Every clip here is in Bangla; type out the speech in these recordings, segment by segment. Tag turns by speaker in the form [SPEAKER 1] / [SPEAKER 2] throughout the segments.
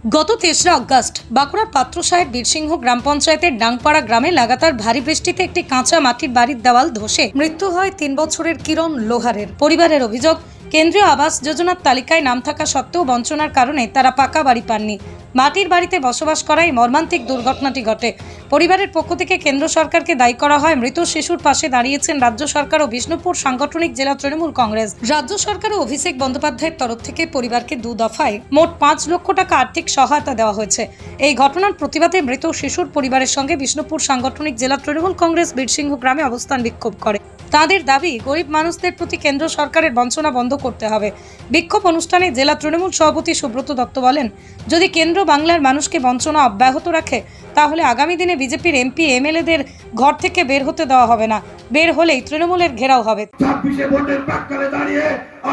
[SPEAKER 1] গত তেসরা অগস্ট, বাঁকুড়ার পাত্র সাহেব বীরসিংহ গ্রাম পঞ্চায়েতের ডাংপাড়া গ্রামে লাগাতার ভারী বৃষ্টিতে একটি কাঁচা মাটির বাড়ির দেওয়াল ধসে মৃত্যু হয় তিন বছরের কিরণ লোহারের। পরিবারের অভিযোগ কেন্দ্রীয় আবাস যোজনার তালিকায় নাম থাকা সত্ত্বেও বঞ্চনার কারণে তারা পাকা বাড়ি পাননি। মাটির বাড়িতে বসবাস করায় মর্মান্তিক দুর্ঘটনাটি ঘটে। পরিবারের পক্ষ থেকে কেন্দ্র সরকারকে দায়ী করা হয়। মৃত শিশুর পাশে দাঁড়িয়েছেন রাজ্য সরকার ও বিষ্ণুপুর সাংগঠনিক জেলা তৃণমূল কংগ্রেস। রাজ্য সরকার ও অভিষেক বন্দ্যোপাধ্যায়ের তরফ থেকে পরিবারকে দু দফায় মোট পাঁচ লক্ষ টাকা আর্থিক সহায়তা দেওয়া হয়েছে। এই ঘটনার প্রতিবাদে মৃত শিশুর পরিবারের সঙ্গে বিষ্ণুপুর সাংগঠনিক জেলা তৃণমূল কংগ্রেস বীরসিংহ গ্রামে অবস্থান বিক্ষোভ করে। তাদের দাবি, গরিব মানুষদের প্রতি কেন্দ্র সরকারের বঞ্চনা বন্ধ করতে হবে। বিক্ষোভ অনুষ্ঠানে জেলা তৃণমূল সভাপতি সুব্রত দত্ত বলেন, যদি কেন্দ্র বাংলার মানুষকে বঞ্চনা অব্যাহত রাখে, তাহলে আগামী দিনে বিজেপির এমপি, এমএলএদের ঘর থেকে বের হতে দেওয়া হবে না। বের হলেই তৃণমূলের ঘেরাও হবে।
[SPEAKER 2] ছাব্বিশে ভোটের প্রাককালে দাঁড়িয়ে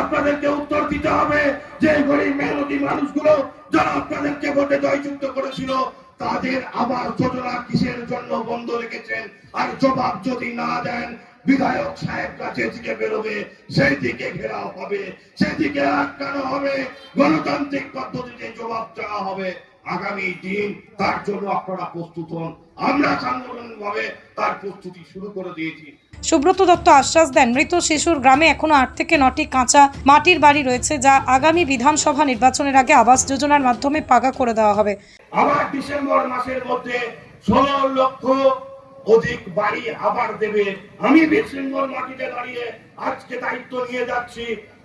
[SPEAKER 2] আপনাদেরকে উত্তর দিতে হবে যে গরিব মেহনতি মানুষগুলো যারা আপনাদেরকে ভোটে জয়যুক্ত করেছিল, তাদের আবার যোজনা কিসের জন্য বন্ধ রেখেছেন? আর জবাব যদি না দেন বিধায়ক সাহেব কাছে দিকে বেরোবে সেই দিকে ঘেরাও হবে সেই দিকে আটকানো হবে। গণতান্ত্রিক পদ্ধতিতে জবাব চাওয়া হবে। আগামী দিন তার জন্য আপনারা প্রস্তুত হন। আমরা সাংগঠনিক ভাবে তার প্রস্তুতি শুরু করে দিয়েছি।
[SPEAKER 1] সুব্রত দত্ত আশ্বাস দেন মৃত শিশুর গ্রামে এখনও আট থেকে নটি কাঁচা মাটির বাড়ি রয়েছে যা আগামী বিধানসভা নির্বাচনের আগে আবাস যোজনার মাধ্যমে পাকা করে দেওয়া হবে।
[SPEAKER 2] আবার ডিসেম্বর মাসের মধ্যে ষোলো লক্ষ অধিক বাড়ি আবার দেবে। আমি বীরসিংহর মাটিতে দাঁড়িয়ে আজকে দায়িত্ব নিয়ে যাচ্ছি।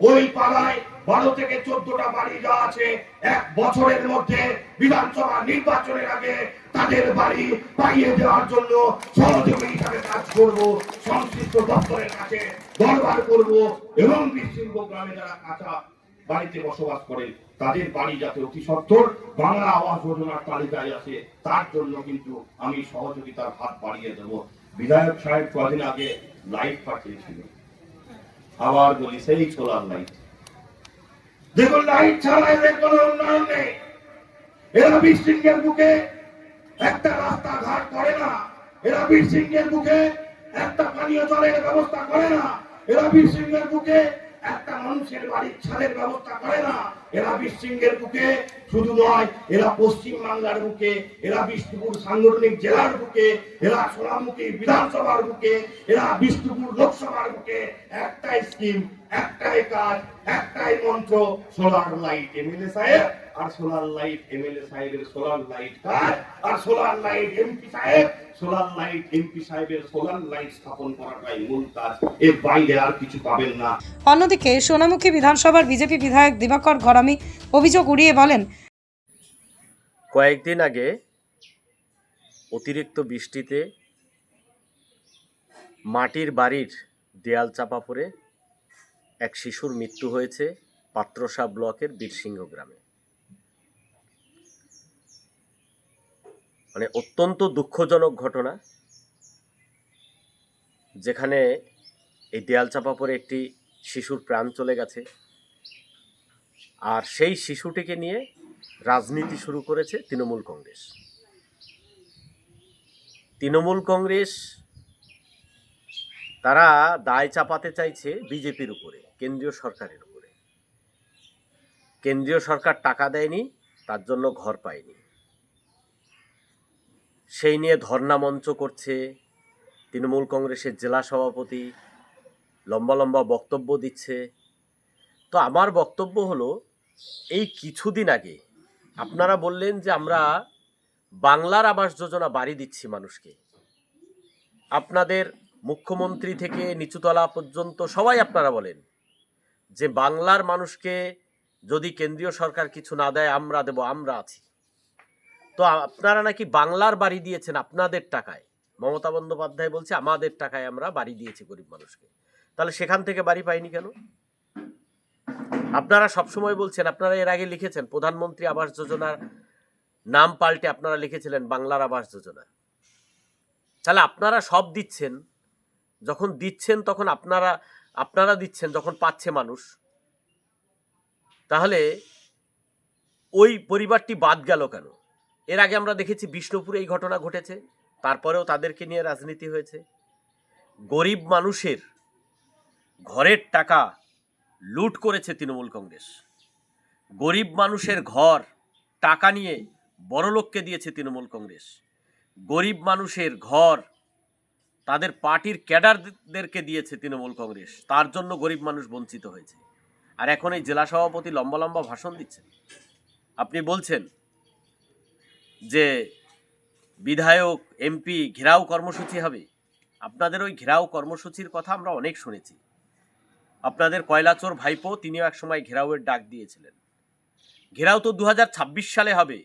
[SPEAKER 2] ওই পাড়ায় বারো থেকে চোদ্দটা বাড়ি যা আছে, এক বছরের মধ্যে বিধানসভা নির্বাচনের আগে তাদের বাড়ি পাইয়ে দেওয়ার জন্য সহযোগী হিসাবে কাজ করব, সংশ্লিষ্ট দপ্তরের কাছে দরবার করব এবং বীরসিংহ গ্রামে যারা কাঁচা বাড়িতে বসবাস করে, তাদের বাড়ি যাতে অতি সত্তর বাংলা আবাস যোজনার তালিকায় আছে, তার জন্য কিন্তু আমি সহযোগিতার হাত বাড়িয়ে দেব। বিধায়ক সাহেব কদিন আগে লাইট পাঠিয়েছিল আবার বলি, সেই সোলার লাইট দেখুন লাইট ছাড়া এদের কোনো উন্নয়ন নেই। এরা বীরসিংহের বুকে একটা রাস্তাঘাট করে না। এরা বীরসিংহের বুকে একটা পানীয় জলের ব্যবস্থা করে না। এরা বীরসিংহের বুকে মানুষের বাড়ির ছাদের ব্যবস্থা করে না। এরা বীরসিংহের বুকে শুধু নয়, এরা পশ্চিম বাংলার বুকে, এরা বিষ্ণুপুর সাংগঠনিক জেলার বুকে, এরা সোনামুখী বিধানসভার বুকে, এরা বিষ্ণুপুর লোকসভার বুকে। একটাই স্কিম একটাই কাজ, একটাই মন্ত্র সোলার লাইট এমএলএ সাহেব আর সোলার লাইট এমএলএ সাহেবের সোলার লাইট কাজ, আর সোলার লাইট এমপি সাহেব সোলার লাইট এমপি সাহেবের সোলার লাইট স্থাপন করাটাই মূল কাজ। এর বাইরে আর কিছু পাবেন না।
[SPEAKER 1] অন্যদিকে সোনামুখী বিধানসভার বিজেপি বিধায়ক দিবাকর ঘরামি অভিযোগ উড়িয়ে বলেন।
[SPEAKER 3] কয়েকদিন আগে অতিরিক্ত বৃষ্টিতে মাটির বাড়ির দেয়াল চাপা পড়ে এক শিশুর মৃত্যু হয়েছে পাত্রসা ব্লকের বীরসিংহ গ্রামে। মানে অত্যন্ত দুঃখজনক ঘটনা, যেখানে এই দেয়াল চাপা পড়ে একটি শিশুর প্রাণ চলে গেছে। আর সেই শিশুটিকে নিয়ে রাজনীতি শুরু করেছে তৃণমূল কংগ্রেস। তৃণমূল কংগ্রেস, তারা দায় চাপাতে চাইছে বিজেপির উপরে, কেন্দ্রীয় সরকারের উপরে। কেন্দ্রীয় সরকার টাকা দেয়নি, তার জন্য ঘর পায়নি। সেই নিয়ে ধর্ণা মঞ্চ করছে তৃণমূল কংগ্রেসের জেলা সভাপতি, লম্বা লম্বা বক্তব্য দিচ্ছে। তো আমার বক্তব্য হলো এই কিছুদিন আগে আপনারা বললেন যে আমরা বাংলার আবাস যোজনা বাড়ি দিচ্ছি মানুষকে। আপনাদের মুখ্যমন্ত্রী থেকে নিচুতলা পর্যন্ত সবাই আপনারা বলেন যে বাংলার মানুষকে যদি কেন্দ্রীয় সরকার কিছু না দেয়, আমরা দেব, আমরা আছি। তো আপনারা নাকি বাংলার বাড়ি দিয়েছেন আপনাদের টাকায়? মমতা বন্দ্যোপাধ্যায় বলছে, আমাদের টাকায় আমরা বাড়ি দিয়েছি গরিব মানুষকে। তাহলে সেখান থেকে বাড়ি পাইনি কেন? আপনারা সবসময় বলছেন, আপনারা এর আগে লিখেছেন, প্রধানমন্ত্রী আবাস যোজনার নাম পাল্টে আপনারা লিখেছিলেন বাংলার আবাস যোজনা। তাহলে আপনারা সব দিচ্ছেন, যখন দিচ্ছেন তখন আপনারা আপনারা দিচ্ছেন, যখন পাচ্ছে মানুষ। তাহলে ওই পরিবারটি বাদ গেল কেন? এর আগে আমরা দেখেছি বিষ্ণুপুরে এই ঘটনা ঘটেছে, তারপরেও তাদেরকে নিয়ে রাজনীতি হয়েছে। গরিব মানুষের ঘরের টাকা লুট করেছে তৃণমূল কংগ্রেস। গরিব মানুষের ঘর, টাকা নিয়ে বড়লোককে দিয়েছে তৃণমূল কংগ্রেস। গরিব মানুষের ঘর, তাদের পার্টির ক্যাডারদেরকে দিয়েছে তৃণমূল কংগ্রেস। তার জন্য গরিব মানুষ বঞ্চিত হয়েছে। আর এখন এই জেলা সভাপতি লম্বা লম্বা ভাষণ দিচ্ছেন। আপনি বলছেন যে বিধায়ক, এমপি, ঘেরাও কর্মসূচি হবে। আপনাদের ওই ঘেরাও কর্মসূচির কথা আমরা অনেক শুনেছি। আপনাদের কয়লাচোর ভাইপো তিনিও একসময় ঘেরাওয়ের ডাক দিয়েছিলেন। ঘেরাও তো দু হাজার ছাব্বিশ সালে হবে।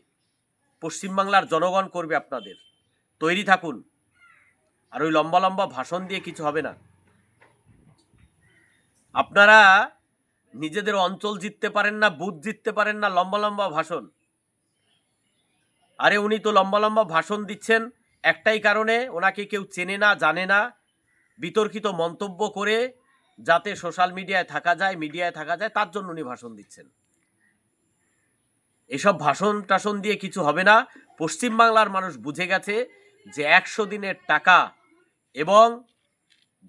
[SPEAKER 3] পশ্চিমবাংলার জনগণ করবে আপনাদের। তৈরি থাকুন। আর ওই লম্বা লম্বা ভাষণ দিয়ে কিছু হবে না। আপনারা নিজেদের অঞ্চল জিততে পারেন না, বুথ জিততে পারেন না, লম্বা লম্বা ভাষণ। আরে উনি তো লম্বা লম্বা ভাষণ দিচ্ছেন, একটাই কারণে ওনাকে কেউ চেনে না, জানে না। বিতর্কিত মন্তব্য করে যাতে সোশ্যাল মিডিয়ায় থাকা যায়, মিডিয়ায় থাকা যায়, তার জন্য উনি ভাষণ দিচ্ছেন। এসব ভাষণ টাষণ দিয়ে কিছু হবে না। পশ্চিমবাংলার মানুষ বুঝে গেছে যে একশো দিনের টাকা এবং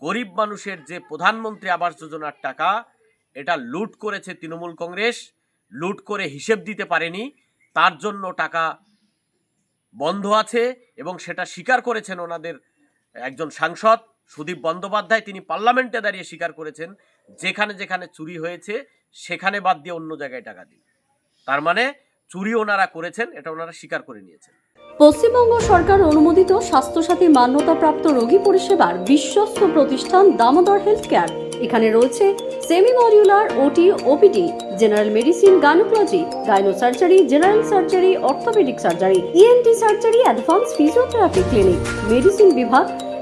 [SPEAKER 3] গরিব মানুষের যে প্রধানমন্ত্রী আবাস যোজনার টাকা, এটা লুট করেছে তৃণমূল কংগ্রেস, লুট করে হিসেব দিতে পারেনি, তার জন্য টাকা বন্ধ আছে এবং সেটা স্বীকার করেছেন ওনাদের একজন সাংসদ। সুদীপ বন্দ্যোপাধ্যায় তিনি পার্লামেন্টে দাঁড়িয়ে স্বীকার করেছেন, যেখানে যেখানে চুরি হয়েছে, সেখানে বাদ দিয়ে অন্য জায়গায় টাকা দিন। তার মানে চুরি ওনারা করেছেন, এটা ওনারা স্বীকার করে নিয়েছেন।
[SPEAKER 4] পশ্চিমবঙ্গ সরকার অনুমোদিত স্বাস্থ্যসাথী মান্যতাপ্রাপ্ত রোগী পরিষেবার বিশ্বস্ত প্রতিষ্ঠান দামোদর হেলথ কেয়ার এখানে রয়েছে semi modular OT, OPD, general medicine, gynaecology gynae surgery general surgery, orthopaedic surgery, ENT surgery, advance physiotherapy clinic, medicine বিভাগ